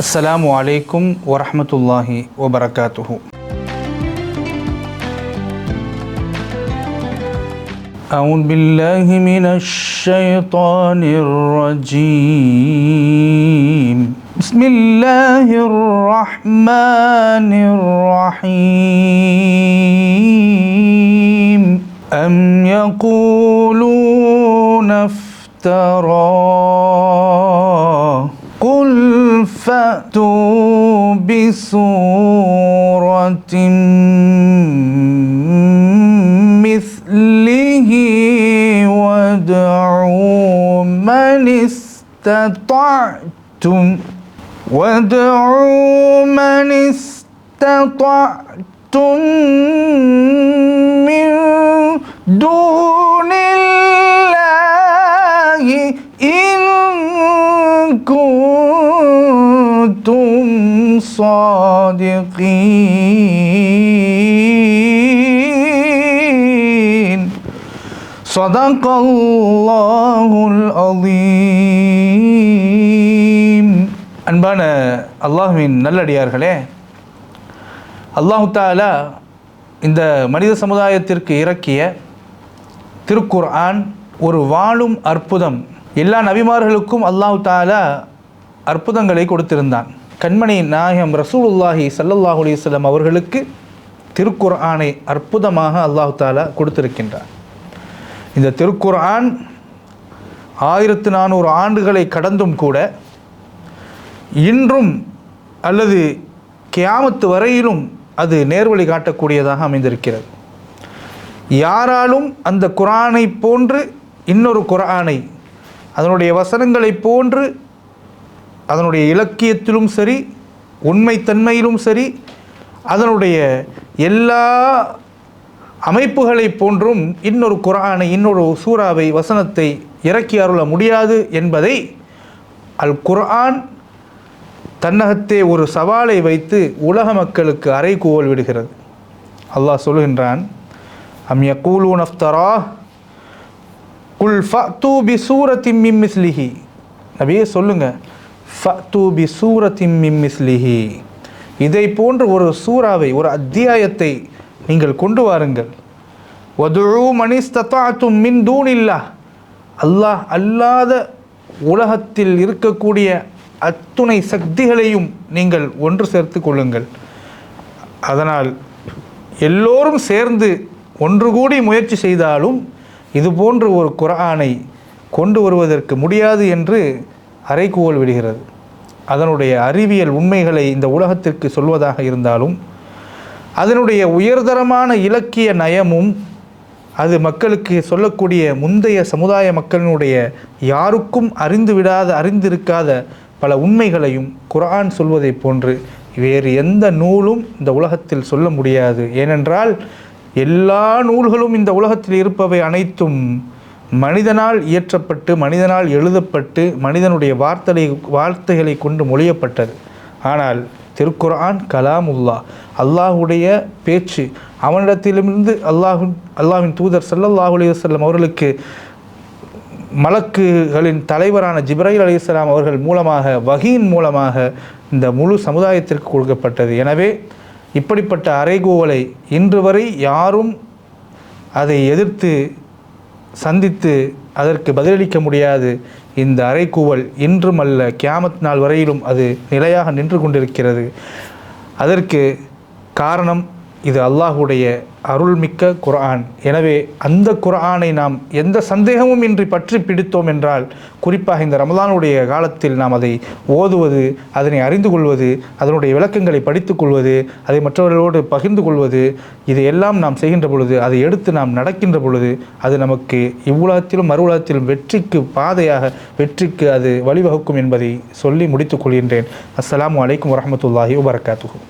السلام عليكم ورحمة الله وبركاته. أعوذ بالله من الشيطان الرجيم. بسم الله الرحمن الرحيم. أم يقولون افتراه فأتوا بسورة مثله وادعوا من استطعتم وادعوا من استطعتم من دون صادقين صدق الله العظيم அன்பான அல்லாஹ்வின் நல்லடியார்களே அல்லாஹு தாலா இந்த மனித சமுதாயத்திற்கு இறக்கிய திருக்குர்ஆன் ஒரு வாழும் அற்புதம் எல்லா நபிமார்களுக்கும் அல்லாஹு தாலா அற்புதங்களை கொடுத்திருந்தான் கண்மணி நாயகம் ரசூலுல்லாஹி ஸல்லல்லாஹு அலைஹி அவர்களுக்கு அவர்களுக்கு திருக்குர்ஆனை அற்புதமாக அல்லாஹு தாலா கொடுத்திருக்கின்றார். இந்த திருக்குர்ஆன் ஆயிரத்து நானூறு ஆண்டுகளை கடந்தும் கூட இன்றும் அல்லது கியாமத்து வரையிலும் அது நேர்வழி காட்டக்கூடியதாக அமைந்திருக்கிறது. யாராலும் அந்த குரானை போன்று இன்னொரு குரானை அதனுடைய வசனங்களைப் போன்று அதனுடைய இலக்கியத்திலும் சரி உண்மைத்தன்மையிலும் சரி அதனுடைய எல்லா அமைப்புகளைப் போன்றும் இன்னொரு குரானை இன்னொரு சூறாவை வசனத்தை இறக்கி அருள முடியாது என்பதை அல் குர்ஆன் தன்னகத்தே ஒரு சவாலை வைத்து உலக மக்களுக்கு அறைகூவல் விடுகிறது. அல்லாஹ் சொல்கின்றான் அம் யகூலூன் நஃப்தரா குல் ஃபூ பி சூரத்தின் மிம் மிஸ்லிஹி. நபியே சொல்லுங்கள் ஃபஅத்து பி சூரத்தின் மிம்மிஸ்லிஹி இதை போன்ற ஒரு சூறாவை ஒரு அத்தியாயத்தை நீங்கள் கொண்டு வாருங்கள். ஒதுழு மணிஸ்தத்தாத்தும் மின் தூணில்லா அல்லாஹ் அல்லாத உலகத்தில் இருக்கக்கூடிய அத்துணை சக்திகளையும் நீங்கள் ஒன்று சேர்த்து கொள்ளுங்கள். அதனால் எல்லோரும் சேர்ந்து ஒன்று கூடி முயற்சி செய்தாலும் இது போன்று ஒரு குரானை கொண்டு வருவதற்கு முடியாது என்று அறைகூவல் விடுகிறது. அதனுடைய அறிவியல் உண்மைகளை இந்த உலகத்திற்கு சொல்வதாக இருந்தாலும் அதனுடைய உயர்தரமான இலக்கிய நயமும் அது மக்களுக்கு சொல்லக்கூடிய முந்தைய சமுதாய மக்களினுடைய யாருக்கும் அறிந்து விடாத அறிந்திருக்காத பல உண்மைகளையும் குரான் சொல்வதைப் போன்று வேறு எந்த நூலும் இந்த உலகத்தில் சொல்ல முடியாது. ஏனென்றால் எல்லா நூல்களும் இந்த உலகத்தில் இருப்பவை அனைத்தும் மனிதனால் இயற்றப்பட்டு மனிதனால் எழுதப்பட்டு மனிதனுடைய வார்த்தை வார்த்தைகளை கொண்டு மொழியப்பட்டது. ஆனால் திருக்குர்ஆன் கலாமுல்லா அல்லாஹுடைய பேச்சு அவனிடத்திலிருந்து அல்லாஹின் தூதர் ஸல்லல்லாஹு அலைஹி அவர்களுக்கு மலக்குகளின் தலைவரான ஜிப்ரைல் அலிஸ்லாம் அவர்கள் மூலமாக வகியின் மூலமாக இந்த முழு சமுதாயத்திற்கு கொடுக்கப்பட்டது. எனவே இப்படிப்பட்ட அறைகூவலை இன்று வரை யாரும் அதை எதிர்த்து சந்தித்து அதற்கு பதிலளிக்க முடியாது. இந்த அறைக்கூவல் இன்றும் அல்ல கியாமத் நாள் வரையிலும் அது நிலையாக நின்று கொண்டிருக்கிறது. அதற்கு காரணம் இது அல்லாஹுடைய அருள்மிக்க குரான் எனவே அந்த குரானை நாம் எந்த சந்தேகமும் இன்றி பற்றி பிடித்தோம் என்றால் குறிப்பாக இந்த ரமதானுடைய காலத்தில் நாம் அதை ஓதுவது அதனை அறிந்து கொள்வது அதனுடைய விளக்கங்களை படித்துக்கொள்வது அதை மற்றவர்களோடு பகிர்ந்து கொள்வது இது எல்லாம் நாம் செய்கின்ற பொழுது அதை எடுத்து நாம் நடக்கின்ற பொழுது அது நமக்கு இவ்வுலகத்திலும் மறு உலகத்திலும் வெற்றிக்கு பாதையாக வெற்றிக்கு அது வழிவகுக்கும் என்பதை சொல்லி முடித்துக் கொள்கின்றேன். அஸ்லாம் வலைக்கம் வரமத்துல்லாஹி வபர்காத்துகும்